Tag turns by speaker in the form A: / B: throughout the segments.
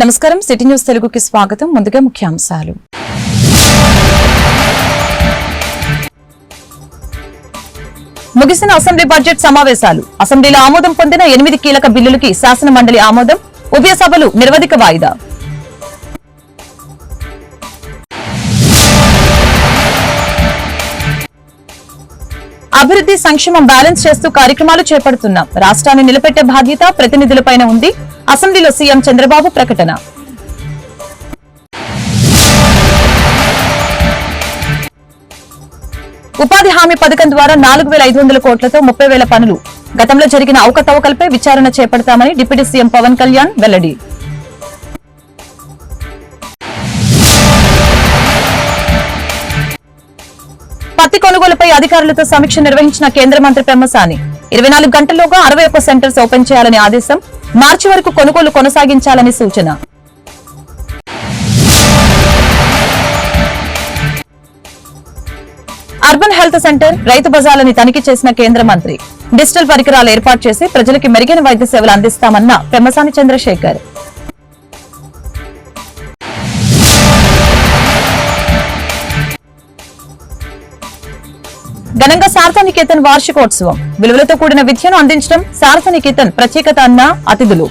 A: నమస్కారం. City news తెలుగుకి స్వాగతం. ముందుగా ముఖ్యాంశాలు. ముగిసిన అసెంబ్లీ బడ్జెట్ సమావేశాలు. అసెంబ్లీలో ఆమోదం పొందిన ఎనిమిది కీలక బిల్లులకి శాసన మండలి ఆమోదం. ఉభయ సభలు నిరవధిక వాయిదా. అభివృద్ధి సంక్షేమం బ్యాలెన్స్ చేస్తూ కార్యక్రమాలు చేపడుతున్నాం. రాష్ట్రాన్ని నిలబెట్టే బాధ్యత ప్రతినిధులపైన ఉంది. అసెంబ్లీలో సీఎం చంద్రబాబు ప్రకటన. ఉపాధి హామీ పథకం ద్వారా నాలుగు వేల ఐదు వందల కోట్లతో ముప్పై వేల పనులు. గతంలో జరిగిన అవకతవకలపై విచారణ చేపడతామని డిప్యూటీ సీఎం పవన్ కళ్యాణ్ వెల్లడి. పత్తి కొనుగోలుపై అధికారులతో సమీక్ష నిర్వహించిన కేంద్ర మంత్రి పెమ్మసాని ఇరవై నాలుగు గంటల్లోగా అరవై ఒక్క సెంటర్స్ ఓపెన్ చేయాలని ఆదేశం మార్చి వరకు కొనుగోలు కొనసాగించాలని సూచన. అర్బన్ హెల్త్ సెంటర్ రైతు బజార్లని తనిఖీ చేసిన కేంద్ర మంత్రి డిజిటల్ పరికరాలు ఏర్పాటు చేసి ప్రజలకు మెరుగైన వైద్య సేవలు అందిస్తామన్న పెమ్మసాని చంద్రశేఖర్. ఘనంగా సార్థనికేతన్ వార్షికోత్సవం. విలువలతో కూడిన విద్యను అందించడం సార్థనికేతన్ ప్రత్యేకత అన్న అతిథులు.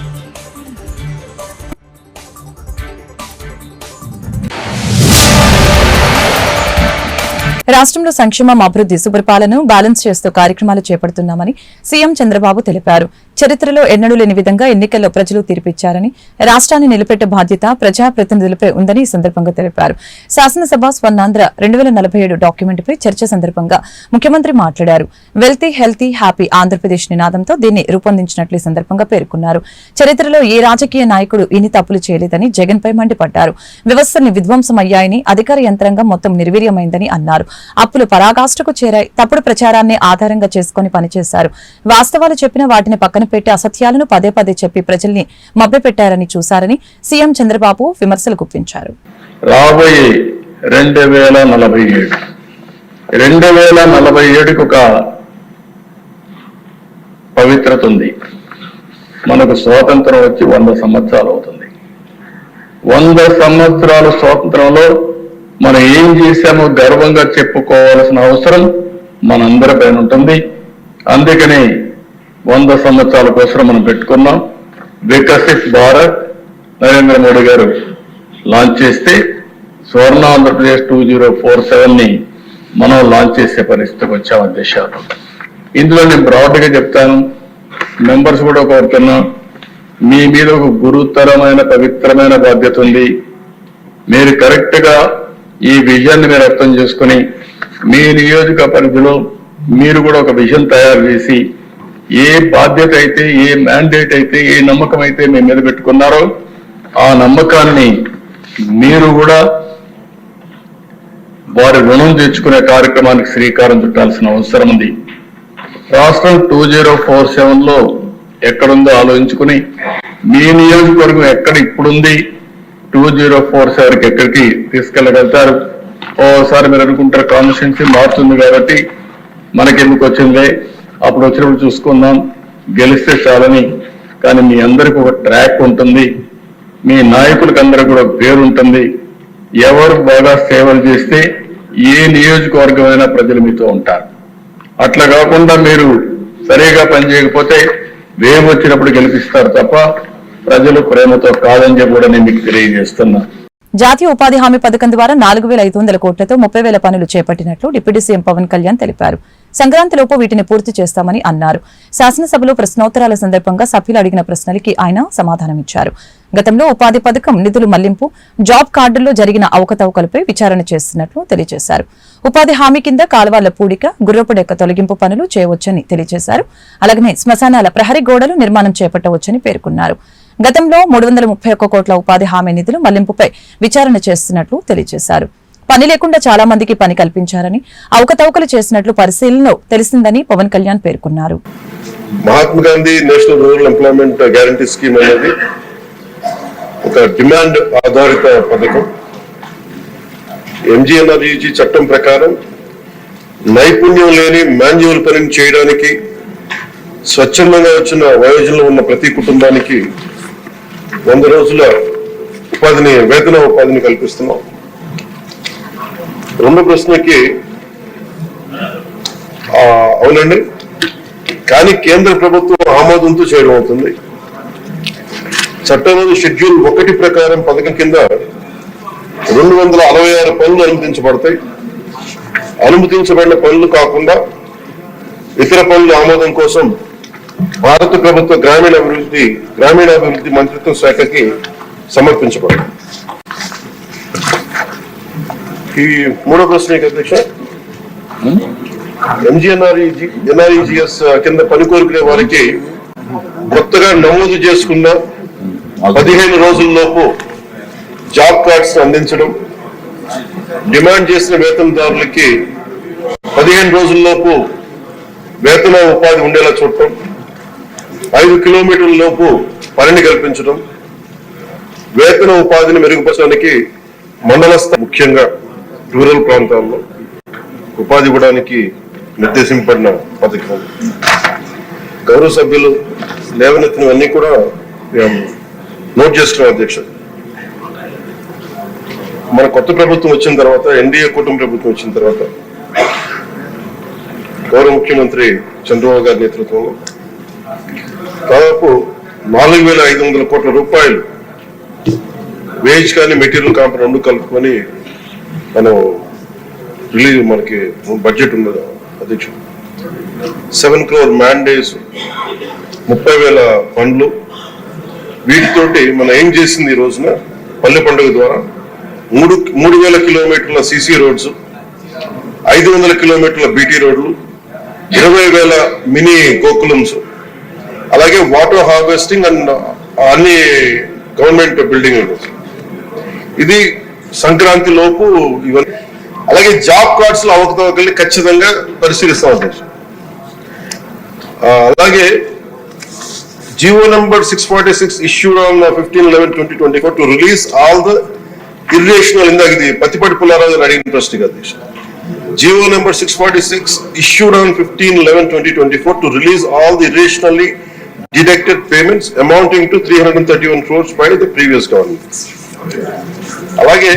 A: రాష్ట్రంలో సంక్షేమం అభివృద్ధి సుపరిపాలన బ్యాలెన్స్ చేస్తూ కార్యక్రమాలు చేపడుతున్నామని సీఎం చంద్రబాబు తెలిపారు. చరిత్రలో ఎన్నడూ లేని విధంగా ఎన్నికల్లో ప్రజలు తీర్పిచ్చారని రాష్ట్రాన్ని నిలబెట్టే బాధ్యత ప్రజాప్రతినిధులపై ఉందని ఈ సందర్భంగా తెలిపారు. శాసనసభ స్వర్ణాంధ్ర రెండు వేల నలభై ఏడు డాక్యుమెంట్పై చర్చ సందర్భంగా ముఖ్యమంత్రి మాట్లాడారు. వెల్తీ హెల్తీ హ్యాపీ ఆంధ్రప్రదేశ్ నినాదంతో దీన్ని రూపొందించినట్లు ఈ సందర్భంగా పేర్కొన్నారు. చరిత్రలో ఏ రాజకీయ నాయకుడు ఇన్ని తప్పులు చేయలేదని జగన్ పై మండిపడ్డారు. వ్యవస్థల్ని విధ్వంసమయ్యాయని అధికార యంత్రాంగం మొత్తం నిర్వీర్యమైందని అన్నారు. అప్పులు పరాకాష్ఠకు చేరాయి. తప్పుడు ప్రచారాన్ని ఆధారంగా చేసుకుని పనిచేశారు. వాస్తవాలు చెప్పిన వాటిని పక్కన పెట్టి అసత్యాలను పదే పదే చెప్పి ప్రజల్ని మభ్యపెట్టారని చూశారని సీఎం చంద్రబాబు విమర్శలు గుప్పించారు.
B: రాబోయే రెండు వేల నలభై ఏడు. రెండు వేల నలభై ఏడుకి ఒక పవిత్రత ఉంది. మనకు స్వాతంత్రం వచ్చి వంద సంవత్సరాలు అవుతుంది. వంద సంవత్సరాల స్వాతంత్రంలో మనం ఏం చేశామో గర్వంగా చెప్పుకోవాల్సిన అవసరం మనందరి పైన ఉంటుంది. అందుకని వంద సంవత్సరాల కోసం మనం పెట్టుకున్నాం. వికసిత్ భారత్ నరేంద్ర మోడీ గారు లాంచ్ చేస్తే Swarna Andhra Pradesh two zero four సెవెన్ని మనం లాంచ్ చేసే పరిస్థితికి వచ్చాం అధ్యక్షాలు ఇందులో నేను బ్రాడ్గా చెప్తాను. మెంబర్స్ కూడా కోరుతున్నా మీ మీద ఒక గురుతరమైన పవిత్రమైన బాధ్యత ఉంది. మీరు కరెక్ట్గా ఈ విజయాన్ని మీరు అర్థం చేసుకుని మీ నియోజక పరిధిలో మీరు కూడా ఒక విజన్ తయారు చేసి ఏ బాధ్యత అయితే ఏ మ్యాండేట్ అయితే ఏ నమ్మకం అయితే మీ మీద పెట్టుకున్నారో ఆ నమ్మకాన్ని మీరు కూడా వారి రుణం తెచ్చుకునే కార్యక్రమానికి శ్రీకారం చుట్టాల్సిన అవసరం ఉంది. రాష్ట్రం టూ జీరో ఫోర్ సెవెన్లో ఎక్కడుందో ఆలోచించుకుని మీ నియోజకవర్గం ఎక్కడ ఇప్పుడుంది టూ జీరో ఫోర్ సెవెన్కి ఎక్కడికి తీసుకెళ్ళగలుగుతారు? ఓసారి మీరు అనుకుంటారు కాన్స్టిట్యున్సీ మారుతుంది కాబట్టి మనకెందుకు వచ్చింది? అప్పుడు వచ్చినప్పుడు చూసుకుందాం. గెలిస్తే చాలని. కానీ మీ అందరికి ఒక ట్రాక్ ఉంటుంది. మీ నాయకులకు అందరికి కూడా పేరు ఉంటుంది. ఎవరు బాగా సేవలు చేస్తే ఏ నియోజకవర్గమైనా ప్రజలు మీతో ఉంటారు. అట్లా కాకుండా మీరు సరిగా పనిచేయకపోతే వేవ్ వచ్చినప్పుడు గెలిపిస్తారు తప్ప ప్రజలు ప్రేమతో కాదని చెప్పి కూడా నేను మీకు తెలియజేస్తున్నా.
A: జాతీయ ఉపాధి హామీ పథకం ద్వారా నాలుగు వేల ఐదు వందల కోట్లతో ముప్పై వేల పనులు చేపట్టినట్లు డిప్యూటీ సీఎం పవన్ కళ్యాణ్ తెలిపారు. సంక్రాంతిలోపు వీటిని పూర్తి చేస్తామని అన్నారు. శాసనసభలో ప్రశ్నోత్తరాల సందర్భంగా సభ్యులు అడిగిన ప్రశ్నలకి ఆయన సమాధానమిచ్చారు. గతంలో ఉపాధి పథకం నిధులు మళ్ళింపు జాబ్ కార్డుల్లో జరిగిన అవకతవకలపై విచారణ చేస్తున్నట్లు తెలియజేశారు. ఉపాధి హామీ కింద కాలువల పూడిక గుర్రపుడెక్క తొలగింపు పనులు చేయవచ్చని తెలియజేశారు. అలాగనే శ్మశానాల ప్రహరీ గోడలు నిర్మాణం చేపట్టవచ్చని పేర్కొన్నారు. గతంలో మూడు వందల ముప్పై ఒక్క కోట్ల ఉపాధి హామీ నిధులు మళ్ళింపుపై విచారణ చేస్తున్నట్లు తెలియజేశారు. పని లేకుండా చాలా మందికి పని కల్పించారని అవకతవకలు చేసినట్లు పరిశీలనలో తెలిసిందని పవన్ కళ్యాణ్ పేర్కొన్నారు.
C: Mahatma Gandhi national rural employment guarantee scheme అనేది ఒక డిమాండ్ ఆధారిత పథకం. ఎంజీఎన్ఆర్జీ చట్టం ప్రకారం నైపుణ్యం లేని మాన్యువల్ పనిని చేయడానికి స్వచ్ఛందంగా వచ్చిన వయోజనంలో ఉన్న ప్రతి కుటుంబానికి వంద రోజుల ఉపాధిని వేతన ఉపాధిని కల్పిస్తున్నాం. రెండో ప్రశ్నకి అవునండి. కానీ కేంద్ర ప్రభుత్వం ఆమోదంతో చేయడం అవుతుంది. చట్టంలోని షెడ్యూల్ ఒకటి ప్రకారం పథకం కింద రెండు వందల అరవై ఆరు పనులు అనుమతించబడతాయి. అనుమతించబడిన పనులు కాకుండా ఇతర పనుల ఆమోదం కోసం భారత ప్రభుత్వ గ్రామీణ అభివృద్ధి గ్రామీణాభివృద్ధి మంత్రిత్వ శాఖకి సమర్పించబడింది. ఈ మూడో ప్రశ్న అధ్యక్ష? ఎంజిఎన్ఆర్ఈజి ఎన్ఆర్ఈజిఎస్ కింద పని కోరుకునే వారికి కొత్తగా నమోదు చేసుకున్న పదిహేను రోజుల్లోపు జాబ్ కార్డ్స్ అందించడం డిమాండ్ చేసిన వేతనదారులకి పదిహేను రోజుల్లోపు వేతన ఉపాధి ఉండేలా చూడటం ఐదు కిలోమీటర్ల లోపు పనిని కల్పించడం వేతన ఉపాధిని మెరుగుపరచడానికి మండల ముఖ్యంగా రూరల్ ప్రాంతాల్లో ఉపాధి ఇవ్వడానికి నిర్దేశింపడిన పథకం. గౌరవ సభ్యులు లేవనెత్తినవన్నీ కూడా మేము నోట్ చేసుకున్నాం అధ్యక్ష. మన కొత్త ప్రభుత్వం వచ్చిన తర్వాత ఎన్డీఏ కూటమి ప్రభుత్వం వచ్చిన తర్వాత గౌరవ ముఖ్యమంత్రి చంద్రబాబు గారి నేతృత్వంలో దాదాపు నాలుగు వేల ఐదు వందల కోట్ల రూపాయలు వేజ్ కానీ మెటీరియల్ కాంప్ రెండు కలుపుకొని మనం రిలీజ్ మనకి బడ్జెట్ ఉన్నది. అధ్యక్షుడు సెవెన్ క్రోర్ మ్యాండేస్ ముప్పై వేల ఫండ్లు వీటితోటి మనం ఏం చేసింది ఈ రోజున? పల్లె పండుగ ద్వారా మూడు మూడు వేల కిలోమీటర్ల సిసి రోడ్స్ ఐదు వందల కిలోమీటర్ల బీటీ రోడ్లు ఇరవై వేల మినీ గోకులమ్స్ అలాగే వాటర్ హార్వెస్టింగ్ అండ్ అన్ని గవర్నమెంట్ బిల్డింగ్ ఇది సంక్రాంతి లోపు ఇవన్నీ. అలాగే జాబ్ కార్డ్స్లో అవకతవకల్ని ఖచ్చితంగా పరిశీలిస్తా అధ్యక్ష. అలాగే GO number six forty six issued on fifteen eleven twenty twenty four to release all the irrational ఇందాక ఇది పత్తిపాటి పుల్లారావు గారు అడిగిన ప్రశ్న అధ్యక్ష. GO number six forty six issued on fifteen eleven twenty twenty four to release all the irrationally deducted payments amounting to three hundred and thirty one crores by the previous government అలాగే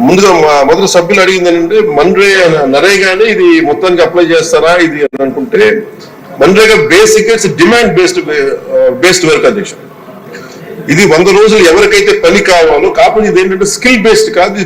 C: ముందుగా మొదటి సభ్యులు అడిగింది ఏంటంటే మన్రే నరేగానే ఇది మొత్తానికి apply చేస్తారా ఇది అని అనుకుంటే MNREGA basic it's demand based based work అధ్యక్షుడు ఇది వంద రోజులు ఎవరికైతే పని కావాలో కాకపోతే ఇది ఏంటంటే స్కిల్ బేస్డ్ కాదు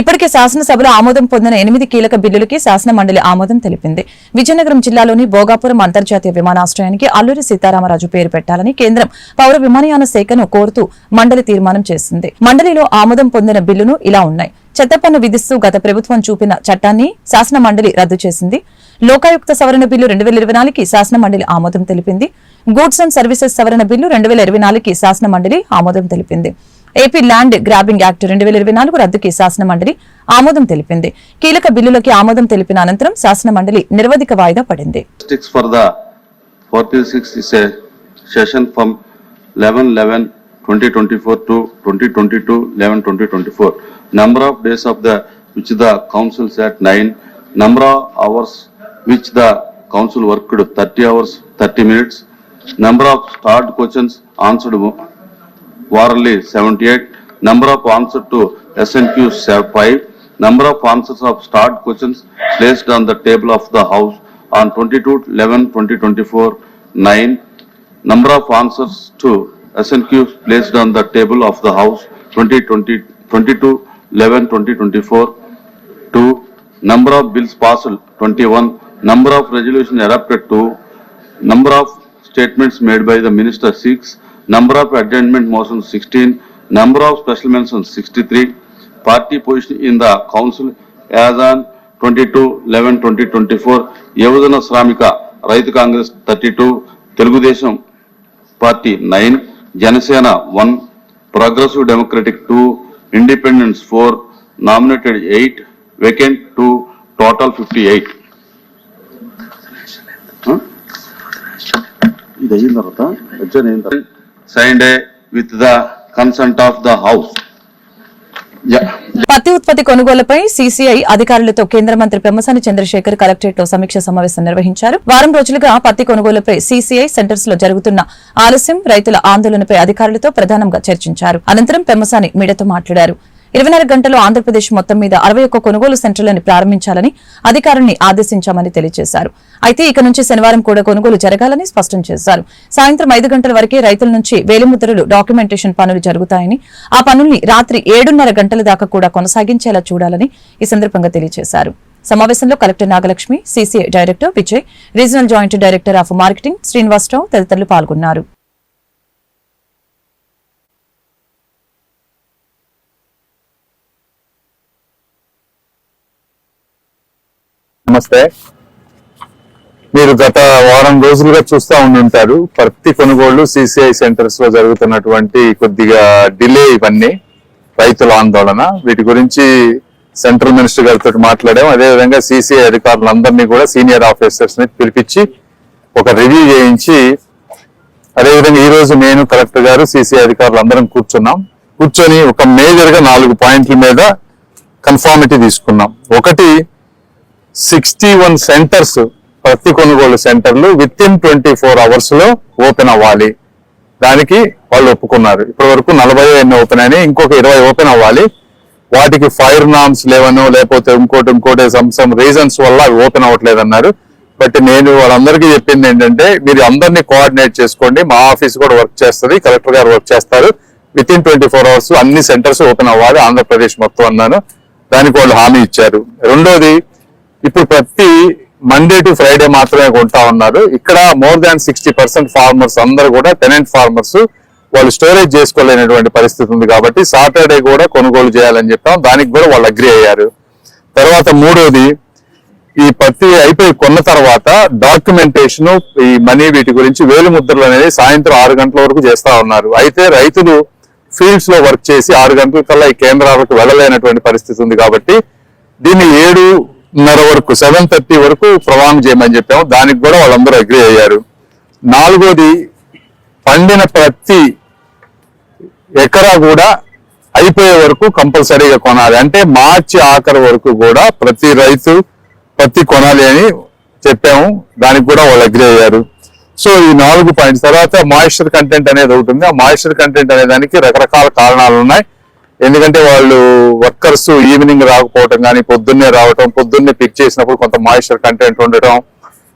A: ఇప్పటికే శాసనసభలో ఆమోదం పొందిన ఎనిమిది కీలక బిల్లులకి శాసన మండలి ఆమోదం తెలిపింది. విజయనగరం జిల్లాలోని భోగాపురం అంతర్జాతీయ విమానాశ్రయానికి అల్లూరి సీతారామరాజు పేరు పెట్టాలని కేంద్రం పౌర విమానయాన శాఖను కోరుతూ మండలి తీర్మానం చేసింది. మండలిలో ఆమోదం పొందిన బిల్లును ఇలా ఉన్నాయి. చెత్తపన్ను విధిస్తూ గత ప్రభుత్వం చూపిన చట్టాన్ని శాసన మండలి రద్దు చేసింది. లోకాయుక్త సవరణ బిల్లు రెండు వేల ఇరవై నాలుగుకి శాసన మండలి ఆమోదం తెలిపింది. గూడ్స్ అండ్ సర్వీసెస్ సవరణ బిల్లు రెండు వేల ఇరవై నాలుగుకి శాసన మండలి ఆమోదం తెలిపింది. ఏపీ ల్యాండ్ గ్రాబింగ్ యాక్ట్ రెండు వేల ఇరవై నాలుగు రద్దుకి శాసన మండలి ఆమోదం తెలిపింది. కీలక బిల్లులకి ఆమోదం తెలిపిన అనంతరం శాసన మండలి నిర్వధిక వాయిదా పడింది.
D: which the council worked 30 hours 30 minutes. Number of starred questions answered orally 78, number of answers to SNQs 5, number of answers of starred questions placed on the table of the house on 22/11/2024, 9, number of answers to SNQs placed on the table of the house 2020 22/11/2024, 2, number of bills passed 21, number of resolution adopted 2, number of statements made by the minister 6, number of adjournment motions 16, number of special mentions 63, party position in the council as on 22/11/2024, Yavadana Sramika, Rythu Congress 32, Telugu Desam party 9, Janasena 1, progressive democratic 2, independence 4, nominated 8, vacant 2, total 58. Huh? ఇది అయిన తర్వాత adjourn అయిన తర్వాత? Signed with the consent of the house
A: పత్తి ఉత్పత్తి కొనుగోలుపై CCI అధికారులతో కేంద్ర మంత్రి పెమ్మసాని చంద్రశేఖర్ కలెక్టరేట్లో సమీక్ష సమావేశం నిర్వహించారు. వారం రోజులుగా పత్తి కొనుగోలుపై సీసీఐ సెంటర్స్లో జరుగుతున్న ఆలస్యం రైతుల ఆందోళనపై అధికారులతో ప్రధానంగా చర్చించారు. అనంతరం పెమ్మసాని మీడియాతో మాట్లాడారు. ఇరవై నాలుగు గంటల్లో ఆంధ్రప్రదేశ్ మొత్తం మీద అరవై ఒక్క కొనుగోలు సెంటర్లను ప్రారంభించాలని అధికారుల్ని ఆదేశించామని తెలియజేశారు. అయితే ఇక నుంచి శనివారం కూడా కొనుగోలు జరగాలని స్పష్టం చేశారు. సాయంత్రం ఐదు గంటల వరకే రైతుల నుంచి వేలిముద్రలు డాక్యుమెంటేషన్ పనులు జరుగుతాయని ఆ పనుల్ని రాత్రి ఏడున్నర గంటల దాకా కూడా కొనసాగించేలా చూడాలని ఈ సందర్భంగా తెలియజేశారు. సమావేశంలో collector Nagalakshmi CCI director Vijay regional joint director of marketing Srinivasarao తదితరులు పాల్గొన్నారు.
E: నమస్తే. మీరు గత వారం రోజులుగా చూస్తా ఉండుంటారు ప్రతి కొనుగోళ్ళు సిసిఐ సెంటర్స్లో జరుగుతున్నటువంటి కొద్దిగా డిలే ఇవన్నీ రైతుల ఆందోళన. వీటి గురించి సెంట్రల్ మినిస్టర్ గారితో మాట్లాడాం అదేవిధంగా సిసిఐ అధికారులందరినీ కూడా సీనియర్ ఆఫీసర్స్ని పిలిపించి ఒక రివ్యూ చేయించి అదేవిధంగా ఈ రోజు నేను కలెక్టర్ గారు సిసిఐ అధికారులు అందరం కూర్చున్నాం. కూర్చొని ఒక మేజర్గా నాలుగు పాయింట్ల మీద కన్ఫార్మిటీ తీసుకున్నాం. ఒకటి సిక్స్టీ వన్ సెంటర్స్ ప్రతి కొనుగోలు సెంటర్లు విత్ ఇన్ ట్వంటీ ఫోర్ అవర్స్లో ఓపెన్ అవ్వాలి. దానికి వాళ్ళు ఒప్పుకున్నారు. ఇప్పటి వరకు నలభై ఎన్ని ఓపెన్ అయినాయి ఇంకొక ఇరవై ఓపెన్ అవ్వాలి. వాటికి ఫైర్ నామ్స్ లేవనో లేకపోతే ఇంకోటి ఇంకోటి సమ్ సమ్ రీజన్స్ వల్ల అవి ఓపెన్ అవ్వట్లేదు అన్నారు బట్ నేను వాళ్ళందరికీ చెప్పింది ఏంటంటే మీరు అందరినీ కోఆర్డినేట్ చేసుకోండి. మా ఆఫీస్ కూడా వర్క్ చేస్తుంది కలెక్టర్ గారు వర్క్ చేస్తారు. With in twenty four hours అన్ని సెంటర్స్ ఓపెన్ అవ్వాలి ఆంధ్రప్రదేశ్ మొత్తం అన్నాను. దానికి వాళ్ళు హామీ ఇచ్చారు. రెండోది ఇప్పుడు ప్రతి మండే టు ఫ్రైడే మాత్రమే కొంటా ఉన్నారు. ఇక్కడ more than sixty percent farmers అందరూ కూడా టెనెంట్ ఫార్మర్స్ వాళ్ళు స్టోరేజ్ చేసుకోలేనటువంటి పరిస్థితి ఉంది కాబట్టి సాటర్డే కూడా కొనుగోలు చేయాలని చెప్పాం. దానికి కూడా వాళ్ళు అగ్రి అయ్యారు. తర్వాత మూడోది ఈ పత్తి అయిపోయి కొన్న తర్వాత డాక్యుమెంటేషన్ ఈ మనీ వీటి గురించి వేలు ముద్రలు అనేది సాయంత్రం ఆరు గంటల వరకు చేస్తా ఉన్నారు. అయితే రైతులు ఫీల్డ్స్లో వర్క్ చేసి ఆరు గంటల కల్లా ఈ కేంద్రాలకు వెళ్ళలేనటువంటి పరిస్థితి ఉంది కాబట్టి దీన్ని ఏడు ఏడున్నర వరకు సెవెన్ థర్టీ వరకు ప్రవాహం చేయమని చెప్పాము. దానికి కూడా వాళ్ళందరూ అగ్రి అయ్యారు. నాలుగోది పండిన ప్రతి ఎకరా కూడా అయిపోయే వరకు కంపల్సరీగా కొనాలి. అంటే మార్చి ఆఖరి వరకు కూడా ప్రతి రైతు పత్తి కొనాలి అని చెప్పాము. దానికి కూడా వాళ్ళు అగ్రి అయ్యారు. సో ఈ నాలుగు పాయింట్స్ తర్వాత మాయిశ్చర్ కంటెంట్ అనేది ఒకటి ఉంది. ఆ మాయిశ్చర్ కంటెంట్ అనే దానికి రకరకాల కారణాలు ఉన్నాయి. ఎందుకంటే వాళ్ళు వర్కర్స్ ఈవినింగ్ రాకపోవటం కానీ పొద్దున్నే రావటం పొద్దున్నే పిక్ చేసినప్పుడు కొంత మాయిశ్చర్ కంటెంట్ ఉండటం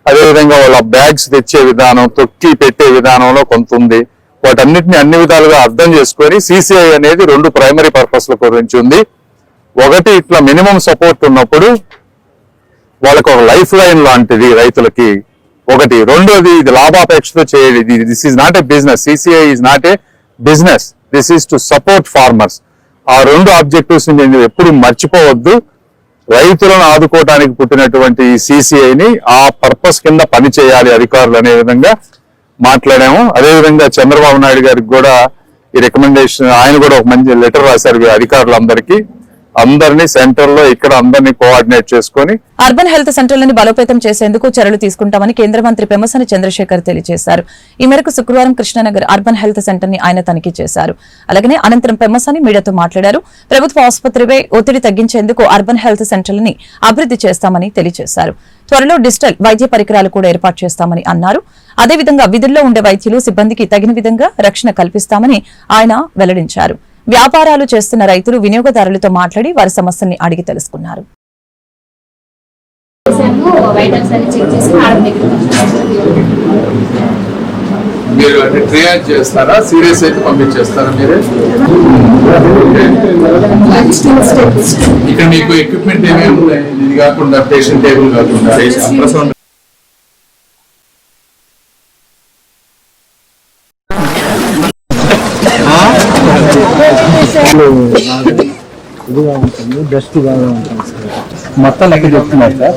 E: అదేవిధంగా వాళ్ళ బ్యాగ్స్ తెచ్చే విధానం తొక్కి పెట్టే విధానంలో కొంత ఉంది. వాటన్నిటిని అన్ని విధాలుగా అర్థం చేసుకొని సిసిఐ అనేది రెండు ప్రైమరీ పర్పస్ల గురించి ఉంది. ఒకటి ఇట్లా మినిమం సపోర్ట్ ఉన్నప్పుడు వాళ్ళకు ఒక లైఫ్ లైన్ లాంటిది రైతులకి. ఒకటి. రెండోది ఇది లాభాపేక్షతో చేయదు this is not a business CCI is not a business this is to support farmers ఆ రెండు ఆబ్జెక్టివ్స్ నేను ఎప్పుడు మర్చిపోవద్దు. రైతులను ఆదుకోవడానికి పుట్టినటువంటి ఈ సిసిఐని ఆ పర్పస్ కింద పని చేయాలి అధికారులు అనే విధంగా మాట్లాడాము. అదేవిధంగా చంద్రబాబు నాయుడు గారికి కూడా ఈ రికమెండేషన్ ఆయన కూడా ఒక మంచి లెటర్ రాశారు అధికారులందరికీ. అందరినీ సెంటర్లో ఇక్కడ అందరినీ కోఆర్డినేట్ చేసుకుని
A: అర్బన్ హెల్త్ సెంటర్లను బలోపేతం చేసేందుకు చర్యలు తీసుకుంటామని కేంద్ర మంత్రి పెమ్మసాని చంద్రశేఖర్ తెలియజేశారు. ఈ మేరకు శుక్రవారం కృష్ణానగర్ అర్బన్ హెల్త్ సెంటర్ని ఆయన తనిఖీ చేశారు. అలాగనే అనంతరం పెమ్మసాని మీడియాతో మాట్లాడారు. ప్రభుత్వ ఆసుపత్రిపై ఒత్తిడి తగ్గించేందుకు అర్బన్ హెల్త్ సెంటర్లని అభివృద్ధి చేస్తామని తెలియజేశారు. త్వరలో డిజిటల్ వైద్య పరికరాలు కూడా ఏర్పాటు చేస్తామని అన్నారు. అదేవిధంగా విధుల్లో ఉండే వైద్యులు సిబ్బందికి తగిన విధంగా రక్షణ కల్పిస్తామని ఆయన వెల్లడించారు. వ్యాపారాలు చేస్తున్న రైతులు వినియోగదారులతో మాట్లాడి వారి సమస్యల్ని అడిగి తెలుసుకున్నారు.
F: చేసాము వైటల్స్ అన్ని చెక్ చేసి మేడం దగ్గరికి
G: మీరు అంటే ట్రియాజ్ చేస్తారా? సీరియస్ అయితే పంపించేస్తారా మీరే? ఇక్కడ మీకు ఎక్విప్మెంట్ ఏమేమి ఉన్నాయి ఇది కాకుండా పేషెంట్ టేబుల్ కాకుండా అల్ట్రాసౌండ్
H: ఇదిగా ఉంటుంది డస్ట్ బాగా ఉంటుంది సార్. మొత్తం లెక్క చెప్తున్నారు సార్.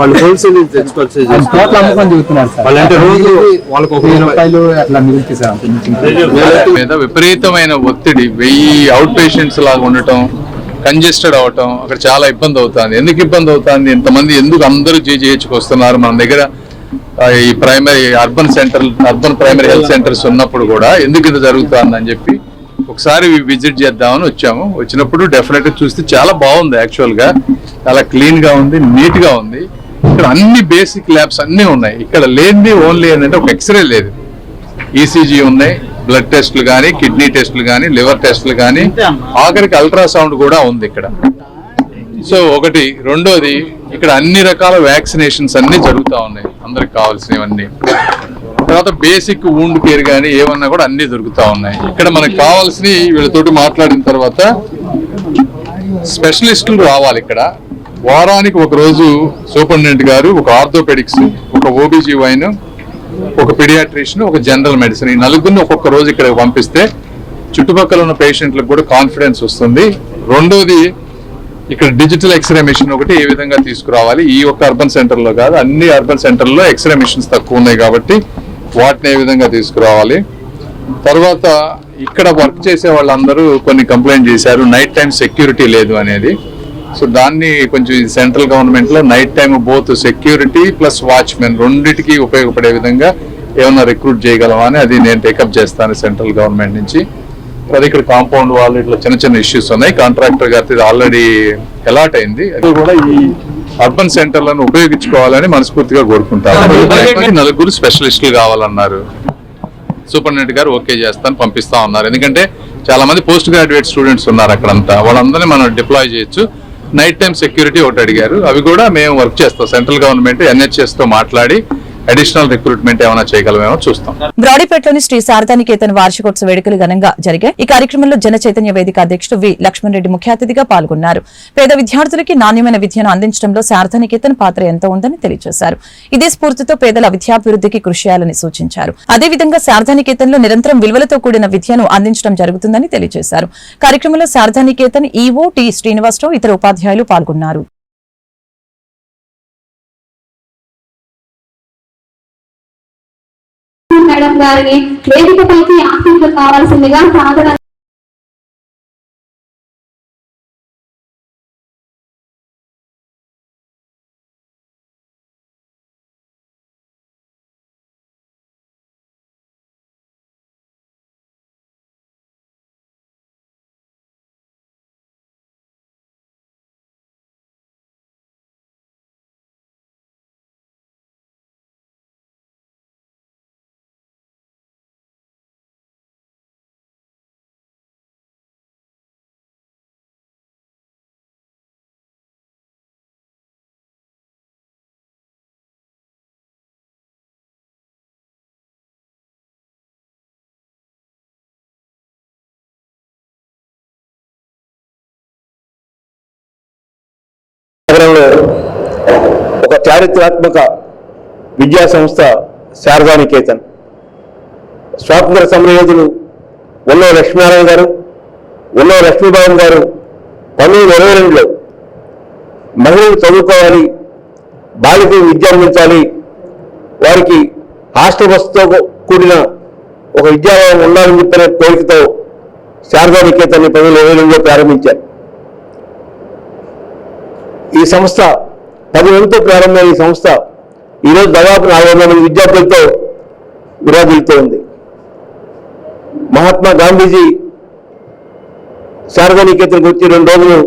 I: వాళ్ళు హోల్సేల్ తెచ్చుకోవచ్చు
H: అది కోట్ల అమ్ముకొని చెబుతున్నారు సార్.
I: వాళ్ళంటే రోజు వాళ్ళకి ఒక
H: వెయ్యి రూపాయలు అట్లా మిగులుతుంది సార్ అంత మించి ఇంకా.
G: మీద విపరీతమైన ఒత్తిడి వెయ్యి అవుట్ పేషెంట్స్ లాగా ఉండటం కంజెస్టెడ్ అవటం అక్కడ చాలా ఇబ్బంది అవుతుంది. ఎందుకు ఇబ్బంది అవుతుంది? ఇంతమంది ఎందుకు అందరూ జీజీహెచ్కి వస్తున్నారు? మన దగ్గర ఈ primary urban centre urban primary health centres ఉన్నప్పుడు కూడా ఎందుకు ఇది జరుగుతుంది అని చెప్పి
E: ఒకసారి విజిట్ చేద్దామని వచ్చాము. వచ్చినప్పుడు డెఫినెట్ చూస్తే చాలా బాగుంది యాక్చువల్గా. చాలా క్లీన్గా ఉంది నీట్గా ఉంది. ఇక్కడ అన్ని బేసిక్ ల్యాబ్స్ అన్ని ఉన్నాయి. ఇక్కడ లేనిది ఓన్లీ ఏంటంటే ఒక ఎక్స్రే లేదు. ఈసీజీ ఉన్నాయి. బ్లడ్ టెస్ట్లు కానీ కిడ్నీ టెస్ట్లు కానీ లివర్ టెస్ట్లు కానీ ఆఖరికి అల్ట్రాసౌండ్ కూడా ఉంది ఇక్కడ. సో ఒకటి. రెండోది ఇక్కడ అన్ని రకాల వ్యాక్సినేషన్స్ అన్ని జరుగుతూ ఉన్నాయి. అందరికి కావాల్సినవన్నీ. తర్వాత బేసిక్ ఊండ్ కేర్ కానీ ఏమన్నా కూడా అన్ని దొరుకుతా ఉన్నాయి. ఇక్కడ మనకు కావాల్సినవి వీళ్ళతోటి మాట్లాడిన తర్వాత స్పెషలిస్టులు రావాలి ఇక్కడ. వారానికి ఒక రోజు సూపరింటెండెంట్ గారు ఒక ఆర్థోపెడిక్స్ ఒక ఓబీజీ వైన్ ఒక పిడియాట్రిషియన్ ఒక జనరల్ మెడిసిన్ ఈ నలుగురిని ఒక్కొక్క రోజు ఇక్కడ పంపిస్తే చుట్టుపక్కల ఉన్న పేషెంట్లకు కూడా కాన్ఫిడెన్స్ వస్తుంది. రెండోది ఇక్కడ డిజిటల్ ఎక్స్రే మిషన్ ఒకటి ఏ విధంగా తీసుకురావాలి? ఈ ఒక్క అర్బన్ సెంటర్లో కాదు అన్ని అర్బన్ సెంటర్లో ఎక్స్రే మిషన్స్ తక్కువ ఉన్నాయి కాబట్టి వాటిని ఏ విధంగా తీసుకురావాలి? తర్వాత ఇక్కడ వర్క్ చేసే వాళ్ళందరూ కొన్ని కంప్లైంట్ చేశారు నైట్ టైం సెక్యూరిటీ లేదు అనేది. సో దాన్ని కొంచెం సెంట్రల్ గవర్నమెంట్లో night time both security plus watchmen రెండింటికి ఉపయోగపడే విధంగా ఏమైనా రిక్రూట్ చేయగలమా అని అది నేను టేకప్ చేస్తాను సెంట్రల్ గవర్నమెంట్ నుంచి. అది ఇక్కడ కాంపౌండ్ వాళ్ళు ఇట్లా చిన్న చిన్న ఇష్యూస్ ఉన్నాయి. కాంట్రాక్టర్ గారి ఆల్రెడీ అలాట్ అయింది. అది కూడా ఈ అర్బన్ సెంటర్లను ఉపయోగించుకోవాలని మనస్ఫూర్తిగా కోరుకుంటారు నలుగురు స్పెషలిస్టులు కావాలన్నారు. సూపరింటెండెంట్ గారు ఓకే చేస్తాను పంపిస్తా ఉన్నారు. ఎందుకంటే చాలా మంది పోస్ట్ గ్రాడ్యుయేట్ స్టూడెంట్స్ ఉన్నారు అక్కడంతా. వాళ్ళందరినీ మనం డిప్లాయ్ చేయొచ్చు. నైట్ టైం సెక్యూరిటీ ఒకటి అడిగారు. అవి కూడా మేము వర్క్ చేస్తాం. సెంట్రల్ గవర్నమెంట్ ఎన్హెచ్ఎస్తో మాట్లాడి అడిషనల్ రిక్రూట్మెంట్ ఏమైనా చేయగలమేమో చూస్తాం.
A: బ్రాడీపేటలోని శ్రీ శారదానికేతన్ వార్షికోత్సవ వేడుకలు ఘనంగా జరిగాయి. ఈ కార్యక్రమంలో జన చైతన్య వేదిక అధ్యక్షుడు వి. లక్ష్మణ్ రెడ్డి ముఖ్య అతిథిగా పాల్గొన్నారు. పేద విద్యార్థులకి నాణ్యమైన విద్యను అందించడంలో శారదానికేతన్ పాత్ర ఎంతో ఉందని తెలియజేశారు. ఇదే స్ఫూర్తితో పేదల విద్యాభివృద్ధికి కృషి చేయాలని సూచించారు. అదేవిధంగా శారదానికేతన్లో నిరంతరం విలువలతో కూడిన విద్యను అందించడం జరుగుతుందని తెలియజేశారు. కార్యక్రమంలో శారదానికేతన్ ఈఓ టి. శ్రీనివాసరావు ఇతర ఉపాధ్యాయులు పాల్గొన్నారు.
F: మేడం గారిని వేదికపైకి ఆశీస్సులు కావాల్సిందిగా సాధన
J: నగరంలో ఒక చారిత్రాత్మక విద్యా సంస్థ శారదానికేతన్. స్వాతంత్ర సమరయోధులు ఉన్నో లక్ష్మీనారాయణ గారు ఉన్నో లక్ష్మీబాబు గారు పంతొమ్మిది ఇరవై రెండులో మహిళలు చదువుకోవాలి బాలికలు విద్య అందించాలి వారికి హాస్టల్ బస్సుతో కూడిన ఒక విద్యాలయం ఉండాలని చెప్పిన కోరికతో శారదానికేతన్ని పంతొమ్మిది ఇరవై రెండులో ప్రారంభించారు. ఈ సంస్థ పది మందితో ప్రారంభమైన ఈ సంస్థ ఈరోజు దాదాపు నాలుగు వందల మంది విద్యార్థులతో విరాజిల్లుతూ ఉంది మహాత్మా గాంధీజీ శారదానికేతన్కి వచ్చి రెండు రోజులు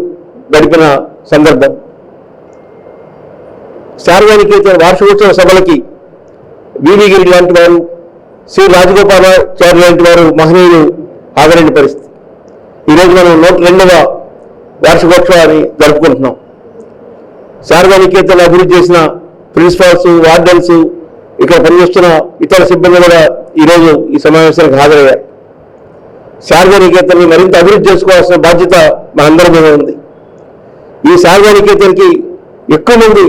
J: గడిపిన సందర్భం. శారదానికేతన్ వార్షికోత్సవ సభలకి వీరిగిరి లాంటి వారు శ్రీ రాజగోపాలాచార్య లాంటి వారు మహనీయులు హాజరైన పరిస్థితి. ఈరోజు మనం నూట రెండవ వార్షికోత్సవాన్ని జరుపుకుంటున్నాం. శారదా అభివృద్ధి చేసిన ప్రిన్సిపాల్స్ వార్డెన్స్ ఇక్కడ పనిచేస్తున్న ఇతర సిబ్బంది కూడా ఈరోజు ఈ సమావేశానికి హాజరయ్యారు. శారదా మరింత అభివృద్ధి చేసుకోవాల్సిన బాధ్యత మనందరి మీద ఉంది. ఈ శారదా ఎక్కువ మంది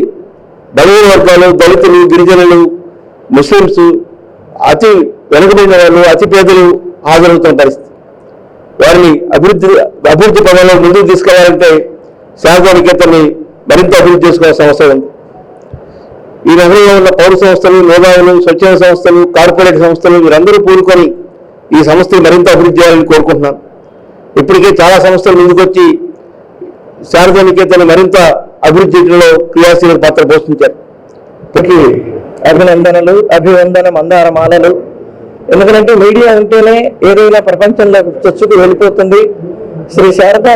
J: బలహీన వర్గాలు దళితులు గిరిజనులు ముస్లిమ్స్ అతి వెనుకబడిన వాళ్ళు అతి పేదలు హాజరవుతున్న పరిస్థితి. వారిని అభివృద్ధి అభివృద్ధి పదంలో ముందుకు తీసుకెళ్ళాలంటే శారదా మరింత అభివృద్ధి చేసుకోవాల్సిన అవసరం ఉంది. ఈ నగరంలో ఉన్న పౌర సంస్థలు మేధావులు స్వచ్ఛంద సంస్థలు కార్పొరేట్ సంస్థలు వీరందరూ పూనుకొని ఈ సంస్థను మరింత అభివృద్ధి చేయాలని కోరుకుంటున్నాను. ఇప్పటికే చాలా సంస్థలు ముందుకొచ్చి శారదానికేతను మరింత అభివృద్ధిలో క్రియాశీల పాత్ర పోషించారు.
K: అభినందనలు అభివందన మందారమాలలు ఎందుకంటే మీడియా ఉంటేనే ఏదైనా ప్రపంచంలో చచ్చుకు వెళ్ళిపోతుంది. శ్రీ శారదా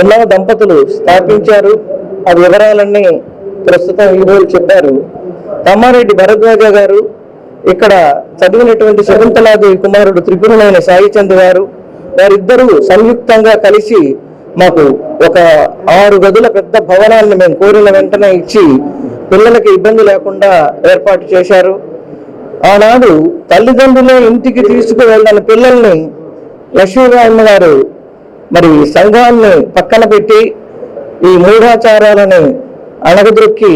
K: ఉల్లవ ఉన్నవ దంపతులు స్థాపించారు. ఆ వివరాలన్నీ ప్రస్తుతం ఈరోజు చెప్పారు. తమ్మారెడ్డి భరద్వాజ గారు ఇక్కడ చదివినటువంటి శకుంతలాది కుమారుడు త్రిపురమైన సాయిచంద్ గారు వారిద్దరూ సంయుక్తంగా కలిసి మాకు ఒక ఆరు గదుల పెద్ద భవనాన్ని మేము కోరిన వెంటనే ఇచ్చి పిల్లలకి ఇబ్బంది లేకుండా ఏర్పాటు చేశారు. ఆనాడు తల్లిదండ్రులే ఇంటికి తీసుకువెళ్ళిన పిల్లల్ని లక్ష్మీరాయమ్మ గారు మరి సంఘాన్ని పక్కన పెట్టి ఈ మూఢాచారాలను అణగదొక్కి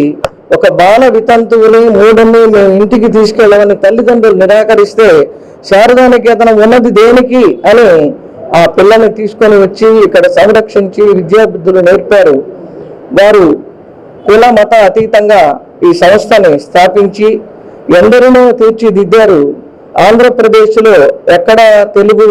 K: ఒక బాల వితంతువుని మూఢని మేము ఇంటికి తీసుకెళ్ళమని తల్లిదండ్రులు నిరాకరిస్తే శారదా అతను ఉన్నది దేనికి అని ఆ పిల్లని తీసుకొని వచ్చి ఇక్కడ సంరక్షించి విద్యాబుద్ధులు నేర్పారు. వారు కుల మత అతీతంగా ఈ సంస్థని స్థాపించి ఎందరినో తీర్చిదిద్దారు. ఆంధ్రప్రదేశ్లో ఎక్కడ తెలుగు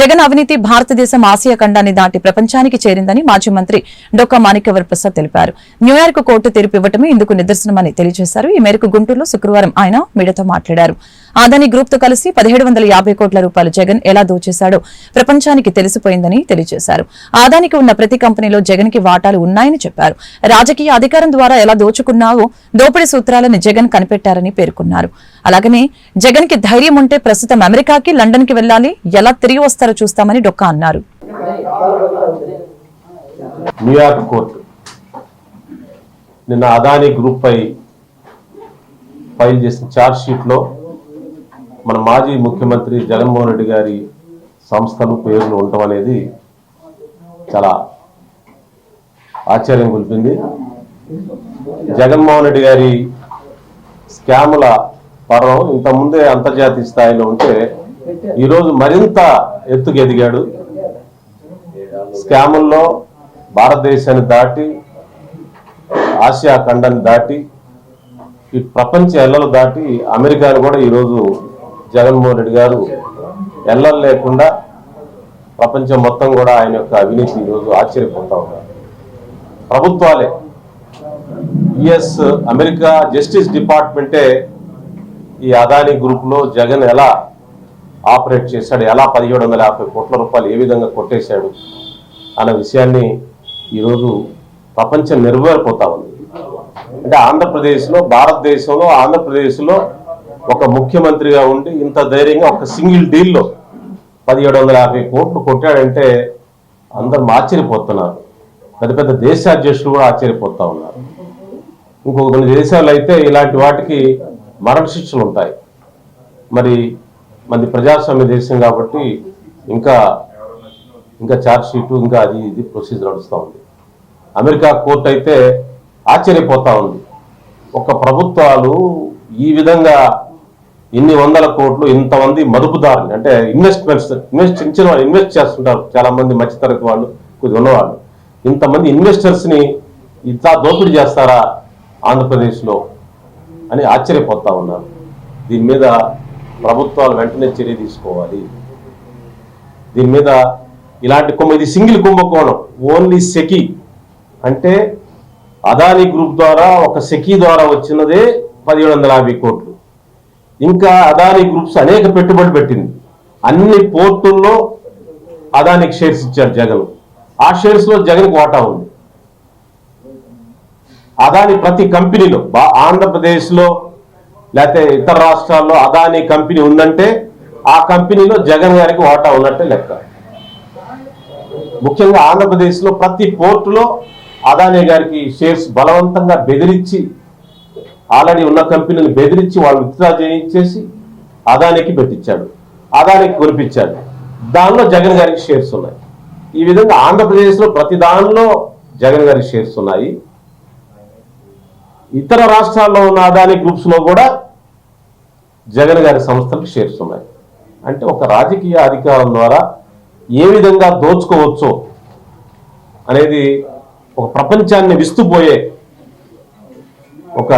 A: జగన్ అవినీతి భారతదేశం ఆసియా ఖండాన్ని దాటి ప్రపంచానికి చేరిందని మాజీ మంత్రి డొక్కా మాణిక్యవర్ ప్రసాద్ తెలిపారు. న్యూయార్క్ కోర్టు తీర్పు ఇవ్వటమే ఇందుకు నిదర్శనమని తెలియజేశారు. ఈ మేరకు గుంటూరులో శుక్రవారం ఆయన మీడియాతో మాట్లాడారు. ఆదాని గ్రూప్తో కలిసి పదిహేడు వందల యాభై కోట్ల రూపాయలు జగన్ ఎలా దోచేశాడో ప్రపంచానికి తెలిసిపోయిందని తెలియజేశారు. ఆదానికి ఉన్న ప్రతి కంపెనీలో జగన్కి వాటాలు ఉన్నాయని చెప్పారు. రాజకీయ అధికారం ద్వారా ఎలా దోచుకున్నావో దోపిడీ సూత్రాలను జగన్ కనిపెట్టారని పేర్కొన్నారు. అలాగనే జగన్కి ధైర్యం ఉంటే ప్రస్తుతం అమెరికాకి లండన్కి వెళ్ళాలి ఎలా తిరిగి వస్తారో చూస్తామని డొక్కా అన్నారు.
L: న్యూయార్క్ కోర్టు నిన్న అదానీ గ్రూప్ పై ఫైల్ చేసిన ఛార్జ్ షీట్లో మన మాజీ ముఖ్యమంత్రి జగన్మోహన్ రెడ్డి గారి సంస్థలు పేర్లు ఉండటం అనేది చాలా ఆశ్చర్యం గొలిపింది జగన్మోహన్ రెడ్డి గారి స్కాముల పర్వం ఇంతకుముందే అంతర్జాతీయ స్థాయిలో ఉంటే ఈరోజు మరింత ఎత్తుకు ఎదిగాడు. స్కాముల్లో భారతదేశాన్ని దాటి ఆసియా ఖండాన్ని దాటి ఈ ప్రపంచ ఎల్లలు దాటి అమెరికాను కూడా ఈరోజు జగన్మోహన్ రెడ్డి గారు ఎల్లం లేకుండా ప్రపంచం మొత్తం కూడా ఆయన యొక్క అవినీతి ఈరోజు ఆశ్చర్యపోతా ఉన్నారు. ప్రభుత్వాలే యుఎస్ అమెరికా జస్టిస్ డిపార్ట్మెంటే ఈ అదానీ గ్రూప్లో జగన్ ఎలా ఆపరేట్ చేశాడు ఎలా పదిహేడు వందల యాభై కోట్ల రూపాయలు ఏ విధంగా కొట్టేశాడు అన్న విషయాన్ని ఈరోజు ప్రపంచం నెరవేరిపోతా ఉంది. అంటే ఆంధ్రప్రదేశ్లో భారతదేశంలో ఆంధ్రప్రదేశ్లో ఒక ముఖ్యమంత్రిగా ఉండి ఇంత ధైర్యంగా ఒక సింగిల్ డీల్లో పదిహేడు వందల యాభై కోట్లు కొట్టాడంటే అందరం ఆశ్చర్యపోతున్నారు. పెద్ద పెద్ద దేశాధ్యక్షులు కూడా ఆశ్చర్యపోతా ఉన్నారు. ఇంకొక కొన్ని దేశాలు అయితే ఇలాంటి వాటికి మరణ శిక్షలు ఉంటాయి. మరి మంది ప్రజాస్వామ్య దేశం కాబట్టి ఇంకా ఇంకా ఛార్జ్షీటు ఇంకా అది ఇది ప్రొసీజర్ నడుస్తూ ఉంది. అమెరికా కోర్టు అయితే ఆశ్చర్యపోతా ఉంది. ఒక ప్రభుత్వాలు ఈ విధంగా ఇన్ని వందల కోట్లు ఇంతమంది మదుపుదారులు అంటే ఇన్వెస్ట్మెంట్స్ ఇన్వెస్ట్ చిన్న వాళ్ళు ఇన్వెస్ట్ చేస్తుంటారు. చాలా మంది మధ్యతరగతి వాళ్ళు కొద్ది ఉన్నవాళ్ళు. ఇంతమంది ఇన్వెస్టర్స్ని ఇంత దోపిడీ చేస్తారా ఆంధ్రప్రదేశ్లో అని ఆశ్చర్యపోతా ఉన్నారు. దీని మీద ప్రభుత్వాలు వెంటనే చర్య తీసుకోవాలి. దీని మీద ఇలాంటి కుంభ ఇది సింగిల్ కుంభకోణం. ఓన్లీ సెకి. అంటే అదానీ గ్రూప్ ద్వారా ఒక సెకీ ద్వారా వచ్చినదే పదిహేడు వందల యాభై కోట్లు. ఇంకా అదానీ గ్రూప్స్ అనేక పెట్టుబడులు పెట్టింది. అన్ని పోర్టుల్లో అదానికి షేర్స్ ఇచ్చారు జగన్. ఆ షేర్స్లో జగన్కి వాటా ఉంది. అదాని ప్రతి కంపెనీలో బా ఆంధ్రప్రదేశ్లో లేకపోతే ఇతర రాష్ట్రాల్లో అదాని కంపెనీ ఉందంటే ఆ కంపెనీలో జగన్ గారికి వాటా ఉన్నట్టే లెక్క. ముఖ్యంగా ఆంధ్రప్రదేశ్లో ప్రతి పోర్టులో అదానీ గారికి షేర్స్ బలవంతంగా బెదిరించి ఆల్రెడీ ఉన్న కంపెనీని బెదిరించి వాళ్ళు విత్డ్రా చేయించేసి అదానికి పెట్టించాడు. అదానికి కొనిపించాడు. దానిలో జగన్ గారికి షేర్స్ ఉన్నాయి. ఈ విధంగా ఆంధ్రప్రదేశ్లో ప్రతి దానిలో జగన్ గారికి షేర్స్ ఉన్నాయి. ఇతర రాష్ట్రాల్లో ఉన్న అదాని గ్రూప్స్లో కూడా జగన్ గారి సంస్థలకు షేర్స్ ఉన్నాయి. అంటే ఒక రాజకీయ అధికారం ద్వారా ఏ విధంగా దోచుకోవచ్చో అనేది ఒక ప్రపంచాన్ని విస్తుపోయే ఒక